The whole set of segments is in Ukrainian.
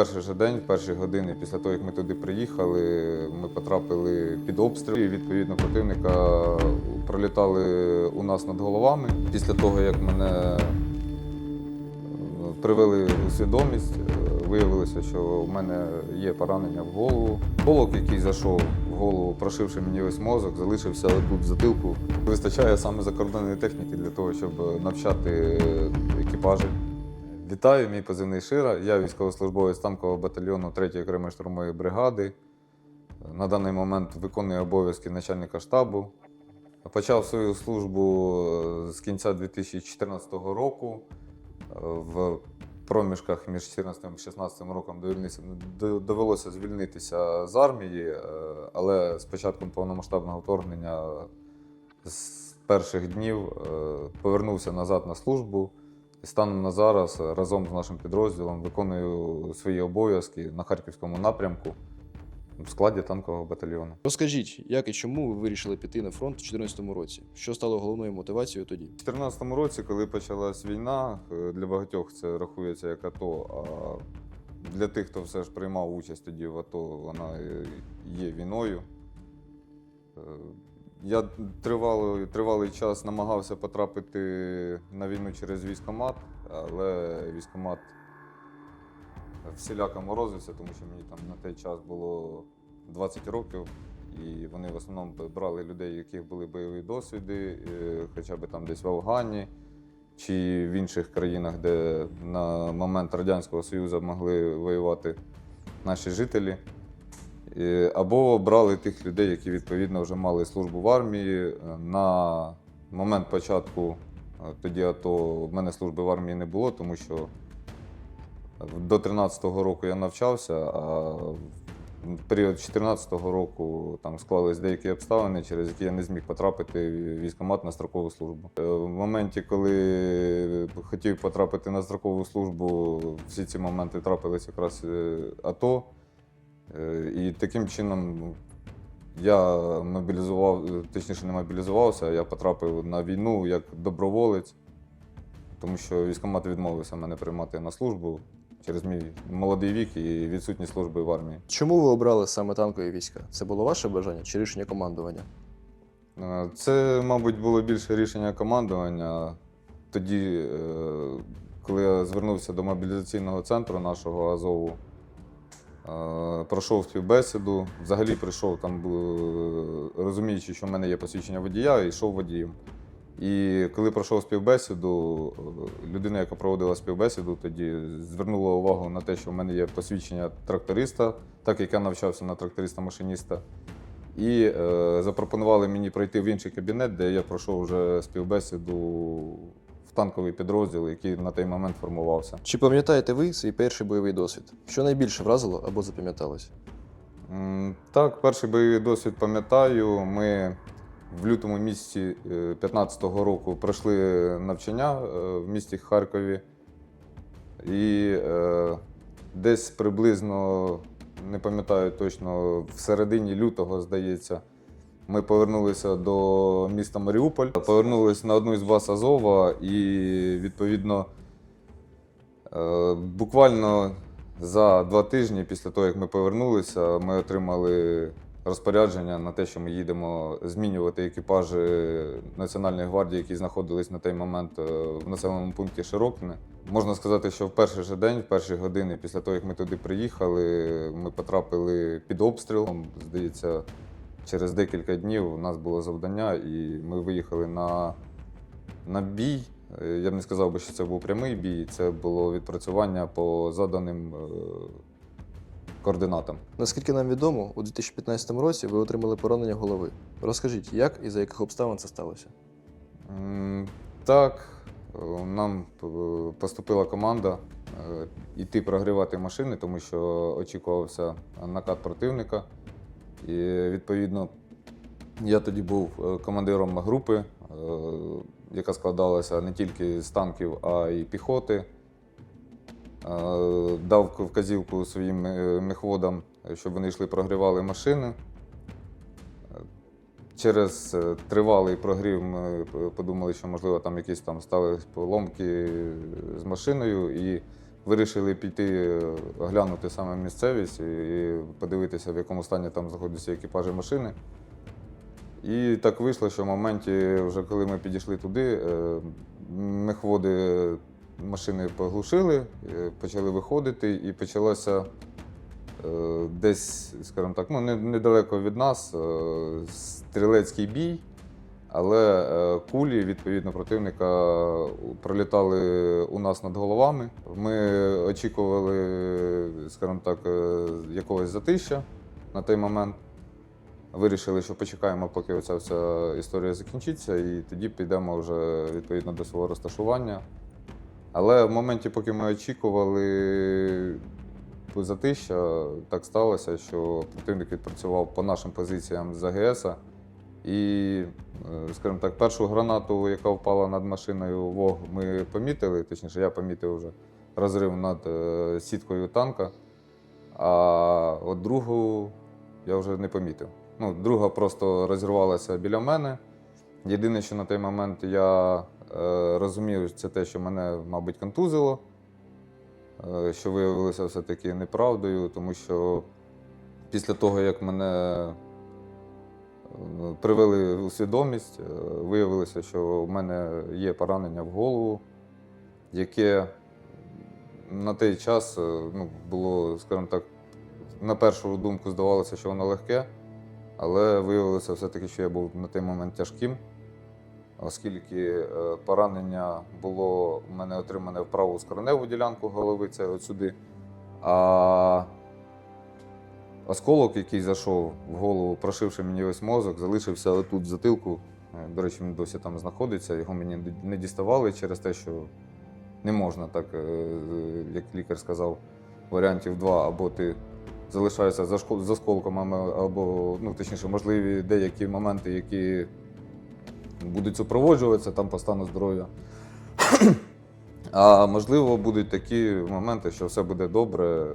Перший же день, перші години після того, як ми туди приїхали, ми потрапили під обстріл. І, відповідно, противника пролітали у нас над головами. Після того, як мене е, привели у свідомість, е, виявилося, що в мене є поранення в голову. Полок, який зайшов в голову, прошивши мені весь мозок, залишився тут в затилку. Вистачає саме закордонної техніки для того, щоб навчати е, екіпажі. Вітаю, мій позивний Шира. Я військовослужбовець танкового батальйону 3-ї окремої штурмової бригади. На даний момент виконую обов'язки начальника штабу. Почав свою службу е, з кінця 2014 року. В проміжках між 2014 і 2016 роком довелося звільнитися з армії, е, але з початком повномасштабного вторгнення з перших днів е, повернувся назад на службу. Станом на зараз е, разом з нашим підрозділом виконую свої обов'язки на харківському напрямку в складі танкового батальйону. Розкажіть, як і чому ви вирішили піти на фронт у 2014 році? Що стало головною мотивацією тоді? У 2014 році, коли почалась війна, е, для багатьох це рахується як АТО. А для тих, хто все ж приймав участь тоді в АТО, вона е, є війною. Я тривалий, тривалий час намагався потрапити на війну через військкомат, але військкомат всіляко морозився, тому що мені там на той час було 20 років, і вони в основному брали людей, яких були бойові досвіди, е, хоча б там десь в Афгані чи в інших країнах, де на момент Радянського Союзу могли воювати наші жителі. Е, Або брали тих людей, які відповідно вже мали службу в армії. Е, На момент початку е, тоді АТО в мене служби в армії не було, тому що до 13-го року я навчався, а в період 14-го року там склались деякі обставини, через які я не зміг потрапити в військкомат на строкову службу. В моменті, коли хотів потрапити на строкову службу, всі ці моменти трапились якраз АТО. Е, І таким чином ну, я мобілізував, е, точніше не мобілізувався, а я потрапив на війну як доброволець, тому що військкомат відмовився мене приймати на службу через мій молодий вік і відсутність служби в армії. Чому ви обрали саме танкові війська? Це було ваше бажання чи рішення командування? Е, Це, мабуть, було більше рішення командування. Тоді, коли я звернувся до мобілізаційного центру нашого Азову, пройшов співбесіду. Взагалі прийшов там, розуміючи, що в мене є посвідчення водія, і йшов водієм. І коли пройшов співбесіду, е, людина, яка проводила співбесіду, тоді звернула увагу на те, що в мене є посвідчення тракториста, так як я навчався на тракториста-машиніста. І е, запропонували мені пройти в інший кабінет, де я пройшов вже співбесіду танковий підрозділ, який на той момент формувався. Чи пам'ятаєте ви свій перший бойовий досвід? Що найбільше вразило або запам'яталось? Так, перший бойовий досвід пам'ятаю. Ми в лютому місяці 2015 року пройшли навчання е, в місті Харкові. І е, десь приблизно, не пам'ятаю точно, в середині лютого, здається, ми повернулися до міста Маріуполь. Повернулися на одну із баз Азова і відповідно. Е, Буквально за два тижні після того, як ми повернулися, ми отримали розпорядження на те, що ми їдемо змінювати екіпажі Національної гвардії, які знаходились на той момент е, в населеному пункті Широкине. Можна сказати, що в перший же день, в перші години після того, як ми туди приїхали, ми потрапили під обстріл. Здається, через декілька днів у нас було завдання, і ми виїхали на, на бій. Е, Я б не сказав би, що це був прямий бій, це було відпрацювання по заданим е, координатам. Наскільки нам відомо, у 2015 році ви отримали поранення голови. Розкажіть, як і за яких обставин це сталося? Так, е, нам поступила команда йти прогрівати машини, тому що очікувався накат противника. І відповідно я тоді був е, командиром групи, е, яка складалася не тільки з танків, а й піхоти. Е, Дав вказівку своїм мехводам, щоб вони йшли прогрівали машини. Через тривалий прогрів ми подумали, що можливо там якісь там стали поломки з машиною, і Вирішили піти е, оглянути саме місцевість і подивитися, в якому стані там знаходяться екіпажі машини. І так вийшло, що в моменті, вже коли ми підійшли туди, е, мехводи машини поглушили, е, почали виходити, і почалося десь, скажімо так, ну, недалеко від нас стрілецький бій. Але е, кулі відповідно противника пролітали у нас над головами. Ми очікували, скажімо так, е, якогось затища на той момент. Вирішили, що почекаємо, поки оця вся історія закінчиться, і тоді підемо вже відповідно до свого розташування. Але в моменті, поки ми очікували затища, так сталося, що противник відпрацював по нашим позиціям з АГС. І, е, скажімо так, першу гранату, яка впала над машиною ВОГ, ми помітили, точніше, я помітив вже розрив над е, сіткою танка. А от другу я вже не помітив. Ну, друга просто розірвалася біля мене. Єдине, що на той момент я е, розумів, це те, що мене, мабуть, контузило, що виявилося все-таки неправдою, тому що після того, як мене привели у свідомість, е, виявилося, що в мене є поранення в голову, яке на той час е, ну, було, скажімо так, на першу думку здавалося, що воно легке, але виявилося все-таки, що я був на той момент тяжким, оскільки е, поранення було у мене отримане в праву скроневу ділянку голови, це от сюди. А осколок, який зайшов в голову, прошивши мені весь мозок, залишився отут в затилку. Е, До речі, він досі там знаходиться. Його мені не діставали через те, що не можна так, е, як лікар сказав, варіантів два, або ти залишаєшся за шко- з осколками, або, ну, точніше, можливі деякі моменти, які будуть супроводжуватися там по стану здоров'я. А можливо, будуть такі моменти, що все буде добре.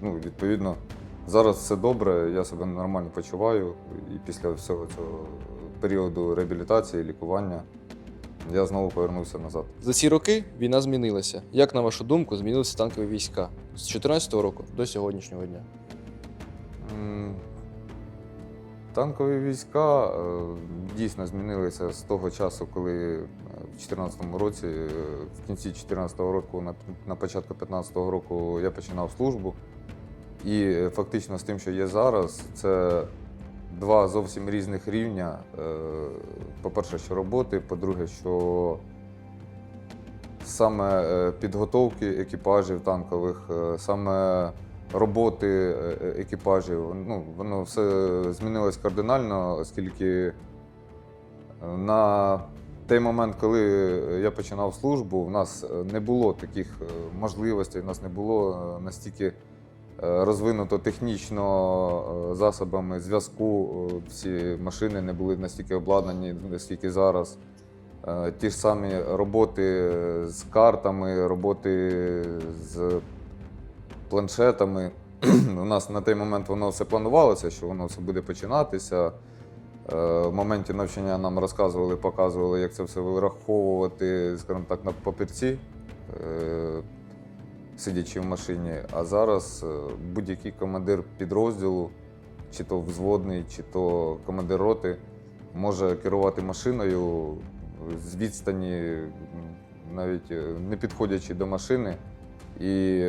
Ну, відповідно, зараз все добре, я себе нормально почуваю. І після всього цього періоду реабілітації, лікування я знову повернувся назад. За ці роки війна змінилася. Як, на вашу думку, змінилися танкові війська з 2014 року до сьогоднішнього дня? Танкові війська е, дійсно змінилися з того часу, коли е, в 2014 році, е, в кінці 2014 року, на, на початку 2015 року я починав службу. І фактично з тим, що є зараз, це два зовсім різних рівня. Е, По-перше, що роботи, по-друге, що саме е, підготовки екіпажів танкових, е, саме роботи екіпажів, ну, воно все змінилось кардинально, оскільки на той момент, коли я починав службу, в нас не було таких можливостей, в нас не було настільки розвинуто технічно е, засобами зв'язку. е, Всі машини не були настільки обладнані, наскільки зараз. Е, Ті ж самі роботи з картами, роботи з планшетами. У нас на той момент воно все планувалося, що воно все буде починатися. Е, В моменті навчання нам розказували, показували, як це все вираховувати, скажімо так, на папірці, е, сидячи в машині. А зараз е, будь-який командир підрозділу, чи то взводний, чи то командир роти, може керувати машиною з відстані, навіть е, не підходячи до машини, і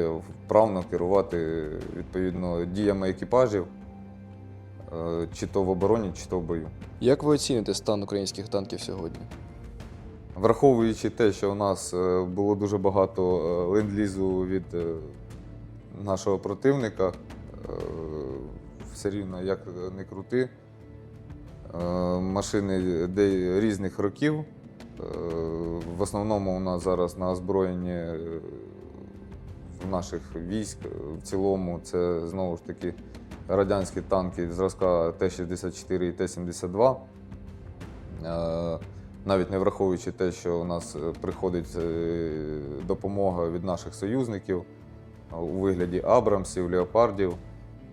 вправно керувати відповідно діями екіпажів, е, чи то в обороні, чи то в бою. Як ви оціните стан українських танків сьогодні? Враховуючи те, що у нас е, було дуже багато е, ленд-лізу від е, нашого противника, все рівно як не крути. Машини різних років. В основному у нас зараз на озброєнні наших військ в цілому це знову ж таки радянські танки зразка Т-64 і Т-72. Навіть не враховуючи те, що у нас е, приходить е, допомога від наших союзників е, у вигляді Абрамсів, Леопардів.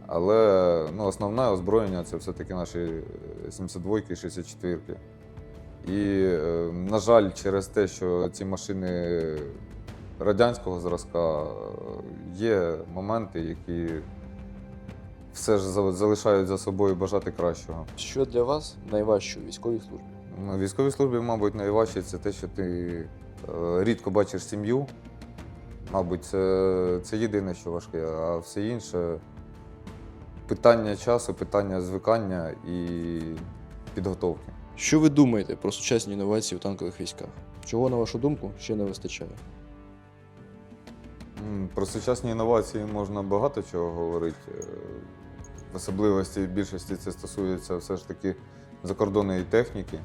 Але ну, основне озброєння це все-таки наші е, 72-ки, 64-ки. І, е, на жаль, через те, що ці машини радянського зразка, є моменти, які все ж залишають за собою бажати кращого. Що для вас найважче у військовій службі? На військовій службі, мабуть, найважче це те, що ти е, рідко бачиш сім'ю. Мабуть, це, це єдине, що важке, а все інше питання часу, питання звикання і підготовки. Що ви думаєте про сучасні інновації у танкових військах? Чого, на вашу думку, ще не вистачає? Про сучасні інновації можна багато чого говорити. Е, В особливості в більшості це стосується все ж таки закордонної техніки.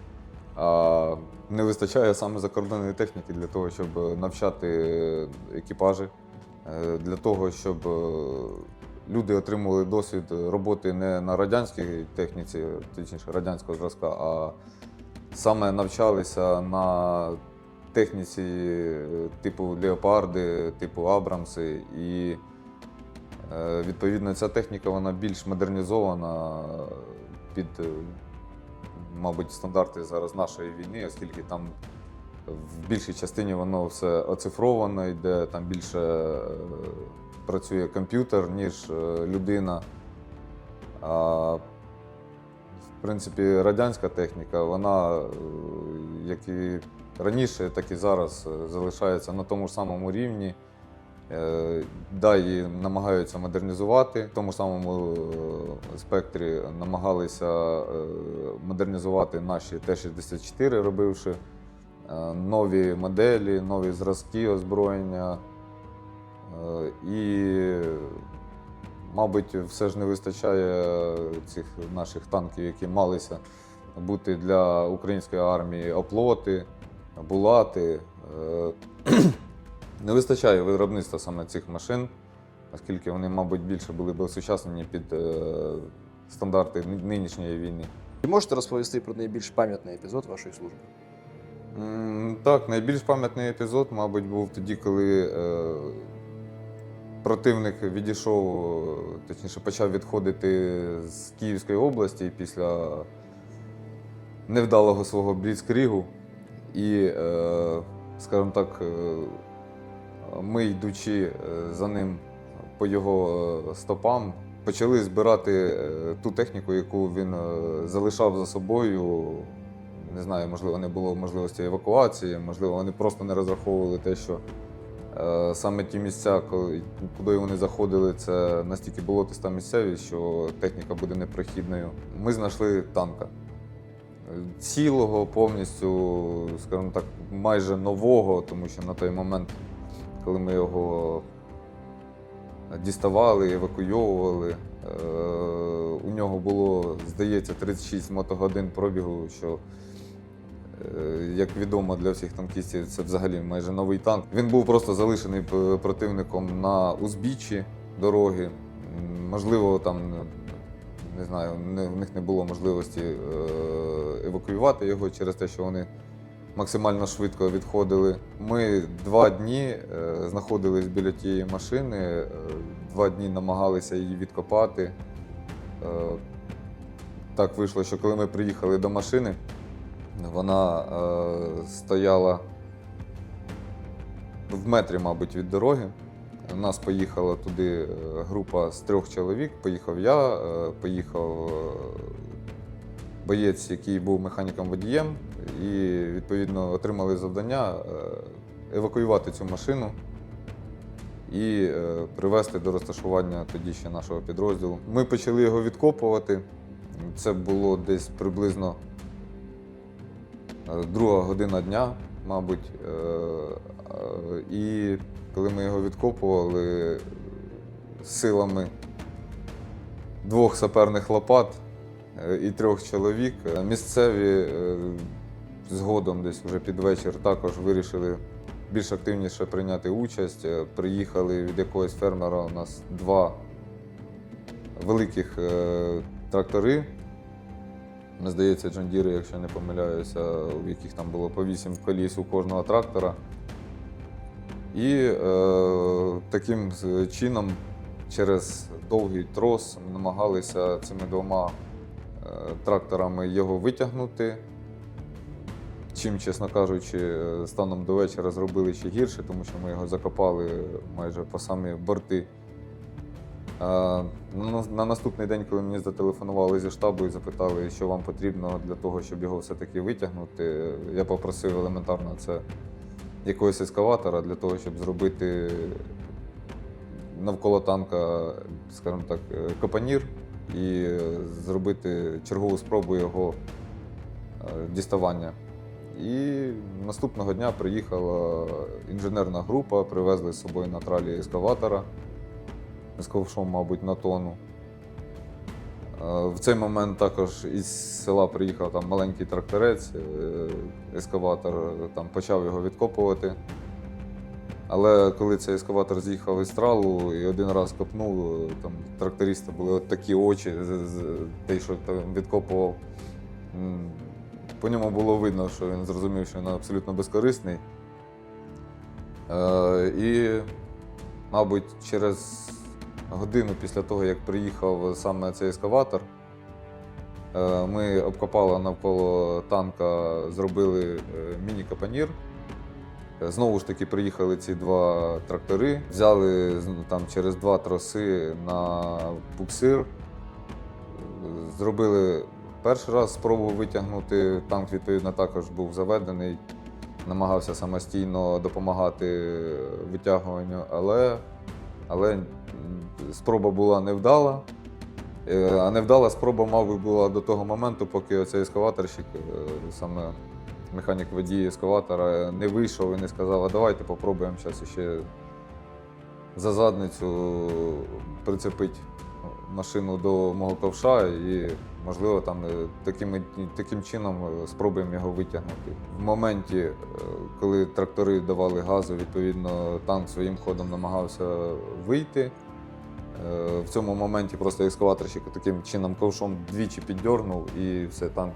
А не вистачає саме закордонної техніки для того, щоб навчати екіпажі, е, для того, щоб е, люди отримували досвід роботи не на радянській техніці, точніше радянського зразка, а саме навчалися на техніці е, типу Леопарди, типу Абрамси. І е, відповідно ця техніка вона більш модернізована під, е, мабуть, стандарти зараз нашої війни, оскільки там в більшій частині воно все оцифровано, йде там більше е, працює комп'ютер, ніж е, людина. А в принципі, радянська техніка, вона, е, як і раніше, так і зараз залишається на тому ж самому рівні. Е, Да, її намагаються модернізувати. В тому самому е, спектрі намагалися е, модернізувати наші Т-64, робивши нові моделі, нові зразки озброєння. І, мабуть, все ж не вистачає цих наших танків, які малися бути для української армії оплоти, булати. Не вистачає виробництва саме цих машин, оскільки вони, мабуть, більше були б осучаснені під е, стандарти нинішньої війни. Ви можете розповісти про найбільш пам'ятний епізод вашої служби? М, Так, найбільш пам'ятний епізод, мабуть, був тоді, коли е, противник відійшов, е, точніше, почав відходити з Київської області після невдалого свого бліцкрігу. І, е, скажімо так, е, ми, йдучи е, за ним по його е, стопам, почали збирати е, ту техніку, яку він залишав за собою. Не знаю, можливо, не було можливості евакуації, можливо, вони просто не розраховували те, що саме ті місця, куди вони заходили, це настільки болотиста місцевість, що техніка буде непрохідною. Ми знайшли танка. Цілого, повністю, скажімо так, майже нового, тому що на той момент, коли ми його діставали, евакуйовували. Е, У нього було, здається, 36 мотогодин пробігу, що, е, як відомо для всіх танкістів, це взагалі майже новий танк. Він був просто залишений противником на узбіччі дороги. Можливо, там не знаю, в них не було можливості е, евакуювати його через те, що вони максимально швидко відходили. Ми два дні е, знаходились біля тієї машини, е, два дні намагалися її відкопати. Е, так вийшло, що коли ми приїхали до машини, вона стояла в метрі, мабуть, від дороги. У нас поїхала туди група з трьох чоловік. Поїхав я, поїхав боєць, який був механіком-водієм, і відповідно отримали завдання е, евакуювати цю машину і е, привести до розташування тоді ще нашого підрозділу. Ми почали його відкопувати. Це було десь приблизно е, друга година дня, мабуть. І коли ми його відкопували силами двох саперних лопат і трьох чоловік, місцеві згодом десь вже під вечір також вирішили більш активніше прийняти участь. Е, Приїхали від якогось фермера у нас два великих е, трактори. Мені здається, Джондіри, якщо не помиляюся, у яких там було по вісім коліс у кожного трактора. І е, таким чином через довгий трос ми намагалися цими двома е, тракторами його витягнути чим, чесно кажучи, станом до вечора зробили ще гірше, тому що ми його закопали майже по самі борти. На наступний день, коли мені зателефонували зі штабу і запитали, що вам потрібно для того, щоб його все-таки витягнути, я попросив елементарно це якогось ескаватора для того, щоб зробити навколо танка, скажімо так, е, капанір і е, зробити чергову спробу його е, діставання. І наступного дня приїхала інженерна група, привезли з собою на тралі ескаватора з ковшом, мабуть, на тону. Е, В цей момент також із села приїхав там маленький тракторець, е, ескаватор там почав його відкопувати. Але коли цей ескаватор з'їхав із тралу і один раз копнув, е, там тракториста були от такі очі, той, що там відкопував. По ньому було видно, що він зрозумів, що він абсолютно безкорисний. Е, І, мабуть, через годину після того, як приїхав саме цей ескаватор, е, ми обкопали навколо танка, зробили е, міні-капанір. Знову ж таки приїхали ці два трактори, взяли там через два троси на буксир, зробили перший раз спробу витягнути. Танк, відповідно, також був заведений, намагався самостійно допомагати витягуванню, але, але спроба була невдала. Е, А невдала спроба, мабуть, була до того моменту, поки оцей ескаваторщик, е, саме механік водій ескаватора, не вийшов і не сказав, а давайте попробуємо зараз ще за задницю прицепити машину до мого ковша і, можливо, там е, таким, таким чином е, спробуємо його витягнути. В моменті, е, коли трактори давали газу, відповідно, танк своїм ходом намагався вийти. Е, В цьому моменті просто ескаваторщик таким чином ковшом двічі піддьорнув і все, танк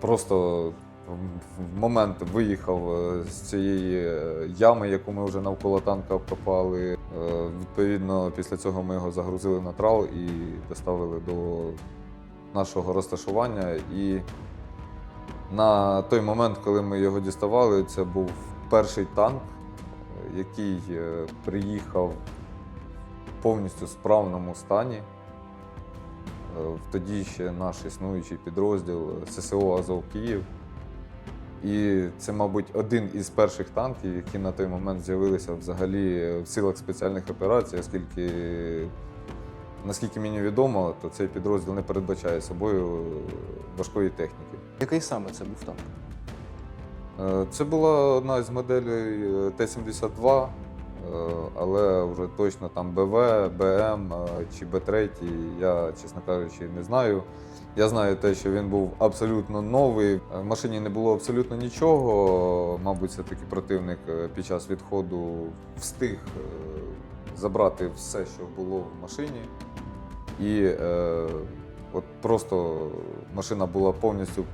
просто в- момент виїхав е, з цієї е, ями, яку ми вже навколо танка обкопали. Е, Відповідно, після цього ми його загрузили на трал і доставили до нашого розташування. І на той момент, коли ми його діставали, це був перший танк, який е, приїхав в повністю справному стані. Е, Тоді ще наш існуючий підрозділ е, ССО Азов Київ. І це, мабуть, один із перших танків, які на той момент з'явилися взагалі в силах спеціальних операцій, оскільки, наскільки мені відомо, то цей підрозділ не передбачає собою важкої техніки. Який саме це був танк? Е, Це була одна з моделей е, Т-72, е, але вже точно там БВ, БМ е, чи Б3, я, чесно кажучи, не знаю. Я знаю те, що він був абсолютно новий. Е, В машині не було абсолютно нічого. Мабуть, все-таки противник е, під час відходу встиг е, забрати все, що було в машині. І е, от просто машина була повністю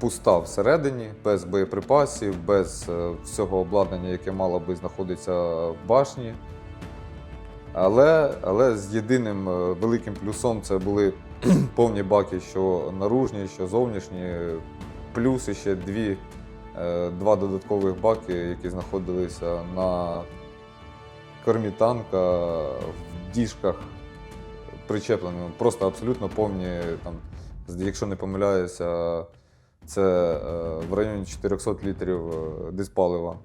пуста всередині, без боєприпасів, без е, всього обладнання, яке мало би знаходитися в башні. Але, але з єдиним е, великим плюсом це були повні баки, що наружні, що зовнішні, плюс ще дві, е, два додаткових баки, які знаходилися на кормі танка в діжках причеплені. Просто абсолютно повні, там, якщо не помиляюся, це е, в районі 400 літрів е, диспалива.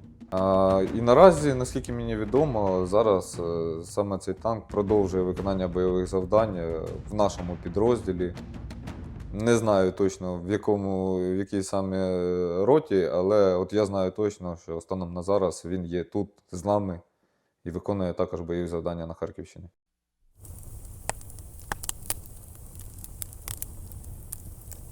І наразі, наскільки мені відомо, зараз е, саме цей танк продовжує виконання бойових завдань в нашому підрозділі. Не знаю точно в якому, в якій саме роті, але от я знаю точно, що станом на зараз він є тут з нами і виконує також бойові завдання на Харківщині.